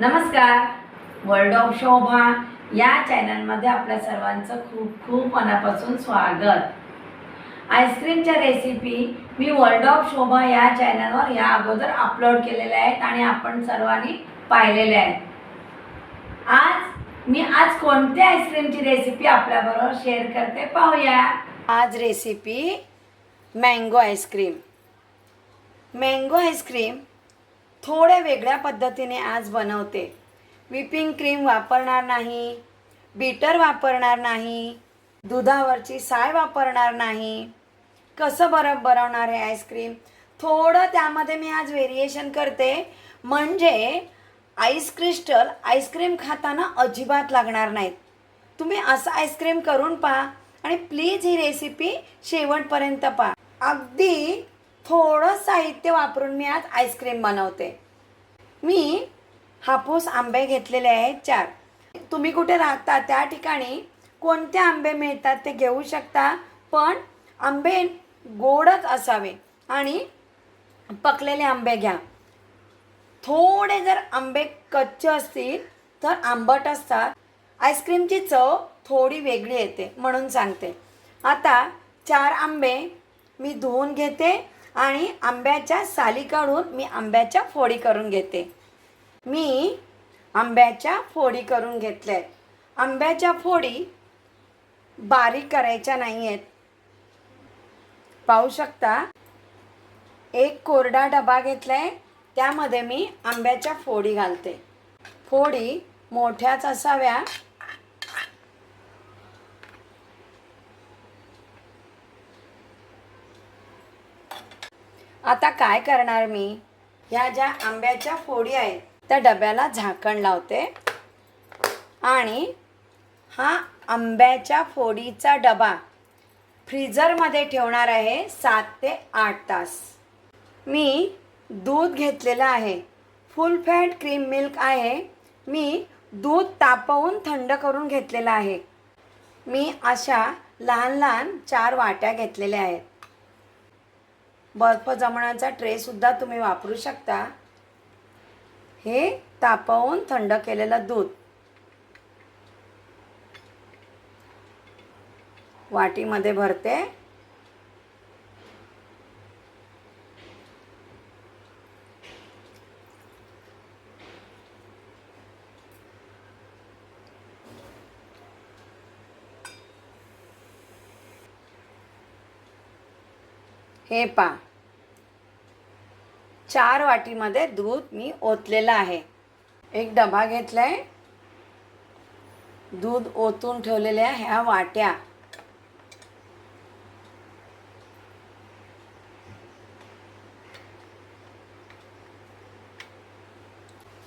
नमस्कार. World of Shobha या चॅनलमध्ये आपल्या सर्वांचं खूप खूप मनापासून स्वागत. आईस्क्रीमच्या रेसिपी मी वर्ल्ड ऑफ शोभा या चॅनलवर या अगोदर अपलोड केलेल्या आहेत आणि आपण सर्वांनी पाहिलेल्या आहेत. आज मी आज कोणत्या आईस्क्रीमची रेसिपी आपल्याबरोबर शेअर करते पाहूया. आज recipe mango ice cream mango ice cream थोड्या वेगळ्या पद्धतीने आज बनवते. व्हिपिंग क्रीम वापरणार नाही बीटर वापरणार नाही दुधावरची साय वापरणार नाही. कसं बरं बनवणार आहे आईस्क्रीम? थोडं त्यामध्ये मी आज व्हेरिएशन करते. म्हणजे आईस क्रिस्टल आईस्क्रीम खाताना अजिबात लागणार नाहीत. तुम्ही असं आईस्क्रीम करून पहा आणि प्लीज ही रेसिपी शेवटपर्यंत पहा. अगदी थोडं साहित्य वापरून मी आज आईस्क्रीम बनवते. मी हापूस आंबे घेतलेले आहेत चार. तुम्ही कुठे राहता त्या ठिकाणी? कोणते आंबे मिळतात ते घेऊ शकता. पण आंबे गोडच असावे आणि पकलेले आंबे घ्या. थोडे जर आंबे कच्चे असतील तर आंबट असतात. आईस्क्रीमची चव थोडी वेगळी येते म्हणून सांगते. आता चार आंबे मी धुवून घेते. आणि आंब्याच्या साली काढून मी आंब्याच्या फोडी करून घेते. मी आंब्याच्या फोडी करून घेतल्या आहेत आंब्याच्या फोडी बारीक करायच्या नाही आहेत पाहू शकता एक कोरडा डबा घेतला आहे त्यामध्ये मी आंब्याच्या फोडी घालते. फोडी मोठ्याच असाव्या आता काय करणार मी? ह्या ज्या आंब्याच्या फोडी आहेत त्या डब्याला झाकण लावते. आणि हा आंब्याच्या फोडीचा डबा फ्रीझरमध्ये ठेवणार आहे सात ते आठ तास. मी दूध घेतलेलं आहे. फुल फॅट क्रीम मिल्क आहे. मी दूध तापवून थंड करून घेतलेलं आहे. मी अशा लहान लहान चार वाट्या घेतलेल्या आहेत. बर्फ जमण्याचा ट्रेसुद्धा तुम्ही वापरू शकता. हे तापवून थंड केलेलं दूध. वाटीमध्ये भरते. हे पा चार वाटीमध्ये दूध मी ओतलेलं आहे. एक डबा घेतलाय. दूध ओतून ठेवलेल्या ह्या वाट्या.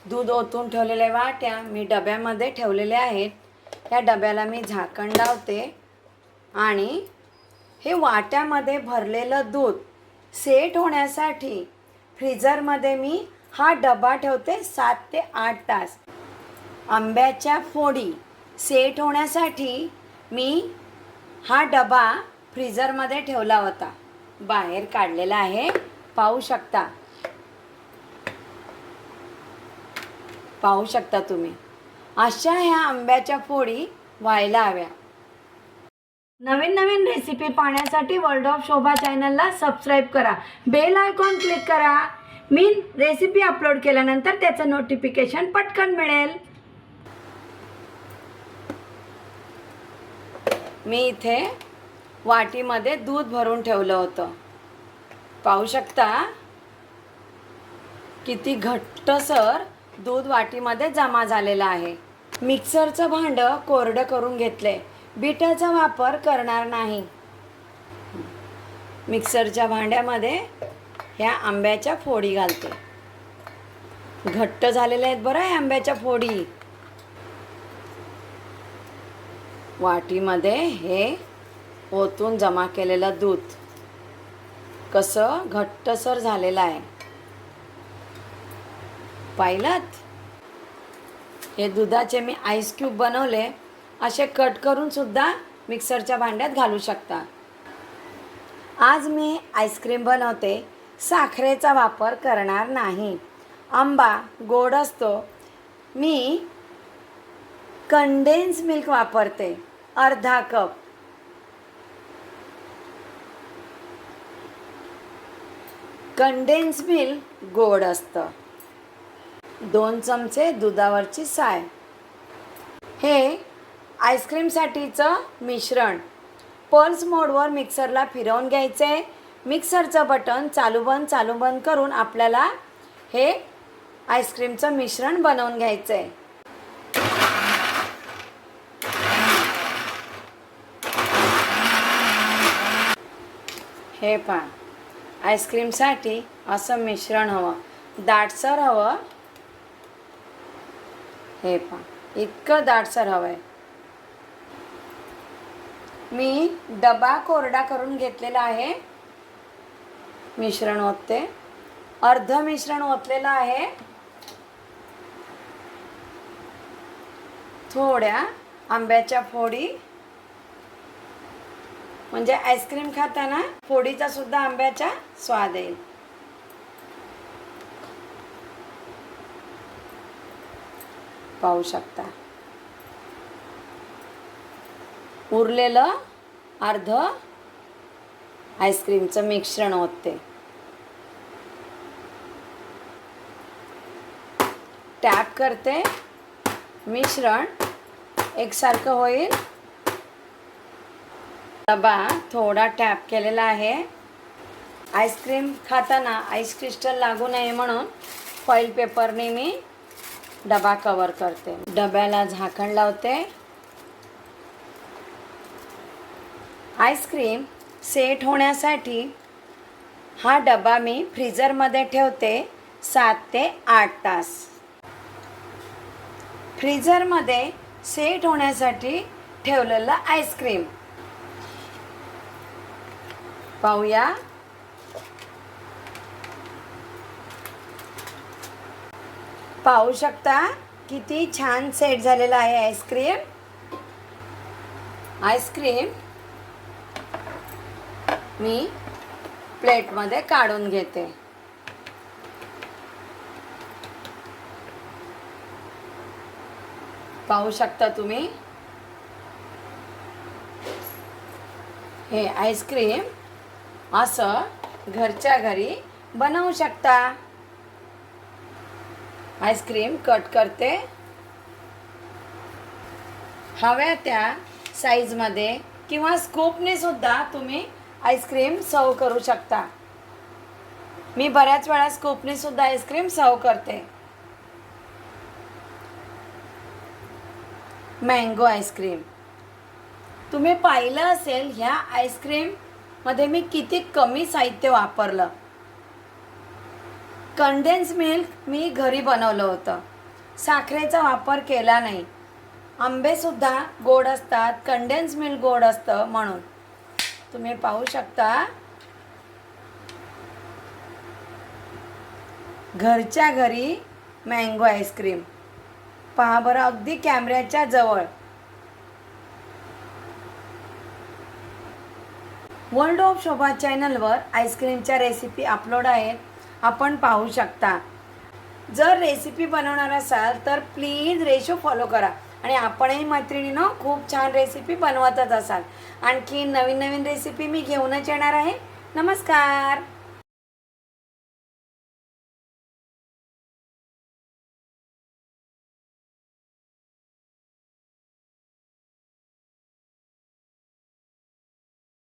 दूध ओतून ठेवलेल्या वाट्या मी डब्यामध्ये ठेवलेल्या आहेत. या डब्याला मी झाकण लावते आणि हे वाट्यामध्ये भरलेलं दूध सेट होण्यासाठी फ्रीझरमध्ये मी हा डबा ठेवते सात ते आठ तास. आंब्याच्या फोडी सेट होण्यासाठी मी हा डबा फ्रीझरमध्ये ठेवला होता. बाहेर काढलेला आहे. पाहू शकता. पाहू शकता तुम्ही. अशा ह्या आंब्याच्या फोडी व्हायला हव्या. नवीन नवीन रेसिपी पाहण्यासाठी वर्ल्ड ऑफ शोभा चॅनलला सबस्क्राईब करा. बेल आयकॉन क्लिक करा. मी रेसिपी अपलोड केल्यानंतर त्याचं नोटिफिकेशन पटकन मिळेल. मी इथे वाटीमध्ये दूध भरून ठेवलं होतं. पाहू शकता किती घट्टसर दूध वाटीमध्ये जमा झालेलं आहे. मिक्सरचं भांडं कोरडं करून घेतलंय. बिटाचा वापर करणार नाही. मिक्सरच्या भांड्यामध्ये ह्या आंब्याच्या फोडी घालते. घट्ट झालेल्या आहेत बरं आहे आंब्याच्या फोडी. वाटीमध्ये हे ओतून जमा केलेलं दूध. कसं घट्टसर झालेलं आहे. पाहिलात? हे दुधाचे मी आईस क्यूब बनवले. असे कट करून सुद्धा मिक्सरच्या भांड्यात घालू शकता. आज मी आईस्क्रीम बनवते. साखरेचा वापर करणार नाही. आंबा गोड असतो. मी कंडेन्स मिल्क वापरते. अर्धा कप. कंडेन्स मिल्क गोड असतं. दोन चमचे दुधावरची साय. हे आईस्क्रीमसाठीचं मिश्रण. पल्स मोडवर मिक्सरला फिरवून घ्यायचं. आहे मिक्सरचं बटन चालू बंद चालू बंद करून आपल्याला हे आईस्क्रीमचं मिश्रण बनवून घ्यायचं. आहे हे पहा. आईस्क्रीमसाठी असं मिश्रण हवं. दाटसर हवं. हे पहा. इतकं दाटसर हवं आहे मी डबा कोरडा करून घेतलेला आहे. मिश्रण ओतते. अर्ध मिश्रण ओतलेलं आहे. थोड्या आंब्याच्या फोडी. म्हणजे आईस्क्रीम खाताना फोडीचा सुद्धा आंब्याचा स्वाद येईल. पाहू शकता. उरलेलं अर्ध आईस्क्रीमचं मिश्रण होते टॅप करते. मिश्रण एकसारखं होईल. डबा थोडा टॅप केलेला आहे. आईस्क्रीम खाताना आईस क्रिस्टल लागू नये म्हणून फॉईल पेपरने मी डबा कवर करते. डब्याला झाकण लावते. आईस्क्रीम सेट होण्यासाठी हा डबा मी फ्रीजरमध्ये ठेवते सात ते आठ तास. फ्रीजरमध्ये सेट होण्यासाठी ठेवलेलं आईस्क्रीम. पाहूया. पाहू शकता किती छान सेट झालेला आहे आईस्क्रीम. आईस्क्रीम मी प्लेटमध्ये काढून घेते. पाहू शकता तुम्ही? हे आईस्क्रीम असं घरच्या घरी बनवू शकता. आईस्क्रीम कट करते. हव्या त्या साईजमध्ये किंवा स्कूपने सुद्धा तुम्ही आईस्क्रीम सर्व करू शकता. मी बऱ्याच वेळा स्कूपने सुद्धा आईस्क्रीम सर्व करते. Mango ice cream. तुम्ही पाहिलं असेल ह्या आईस्क्रीममध्ये मी किती कमी साहित्य वापरलं. कंडेन्स मिल्क मी घरी बनवलं होतं. साखरेचा वापर केला नाही. आंबेसुद्धा गोड असतात कंडेन्स मिल्क गोड असतं म्हणून. तुम्ही पाहू शकता. घरच्या घरी मँगो आईस्क्रीम पहा बरं अगदी कॅमेऱ्याच्या जवळ. वर्ल्ड ऑफ शोभा चॅनलवर आईस्क्रीमच्या रेसिपी अपलोड आहेत. आपण पाहू शकता. जर रेसिपी बनवणार असाल तर प्लीज रेशो फॉलो करा. आणि आपणही मैत्रिणीनं खूप छान रेसिपी बनवतच असाल. आणखी नवीन नवीन रेसिपी मी घेऊनच येणार आहे. नमस्कार.